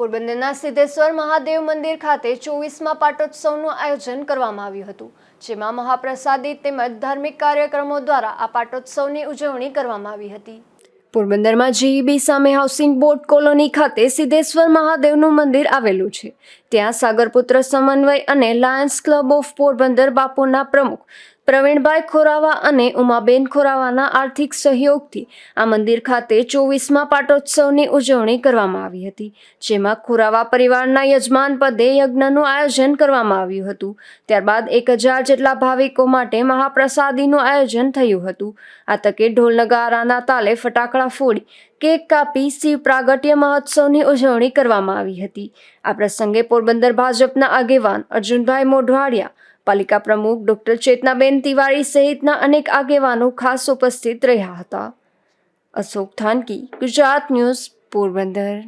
પોરબંદરના સિદ્ધેશ્વર મહાદેવ મંદિર ખાતે ચોવીસમાં પાટોત્સવનું આયોજન કરવામાં આવ્યું હતું, જેમાં મહાપ્રસાદી તેમજ ધાર્મિક કાર્યક્રમો દ્વારા આ પાટોત્સવની ઉજવણી કરવામાં આવી હતી. પોરબંદરમાં જીઈબી સામે હાઉસિંગ બોર્ડ કોલોની ખાતે સિદ્ધેશ્વર મહાદેવનું મંદિર આવેલું છે. ત્યાં સાગરપુત્ર સમન્વય અને લાયન્સ ક્લબ ઓફ પોરબંદર બાપુના પ્રમુખ પ્રવીણભાઈ ખોરાવા અને ઉમાબેન ખોરાવાના આર્થિક સહયોગથી આ મંદિર ખાતે ચોવીસમાં પાટોત્સવની ઉજવણી કરવામાં આવી હતી, જેમાં ખોરાવા પરિવારના યજમાન પદે યજ્ઞનું આયોજન કરવામાં આવ્યું હતું. ત્યારબાદ એક હજાર જેટલા ભાવિકો માટે મહાપ્રસાદીનું આયોજન થયું હતું. આ તકે ઢોલ તાલે ફટાકડા ફોડી કેક, કાપી શિવ પ્રાગટ્ય મહોત્સવની ઉજવણી કરવામાં આવી હતી. આ પ્રસંગે પોરબંદર ભાજપના આગેવાન અર્જુનભાઈ મોઢવાડિયા, પાલિકા પ્રમુખ ડોક્ટર ચેતનાબેન તિવારી સહિતના અનેક આગેવાનો ખાસ ઉપસ્થિત રહ્યા હતા. અશોક થાનકી, ગુજરાત ન્યૂઝ, પોરબંદર.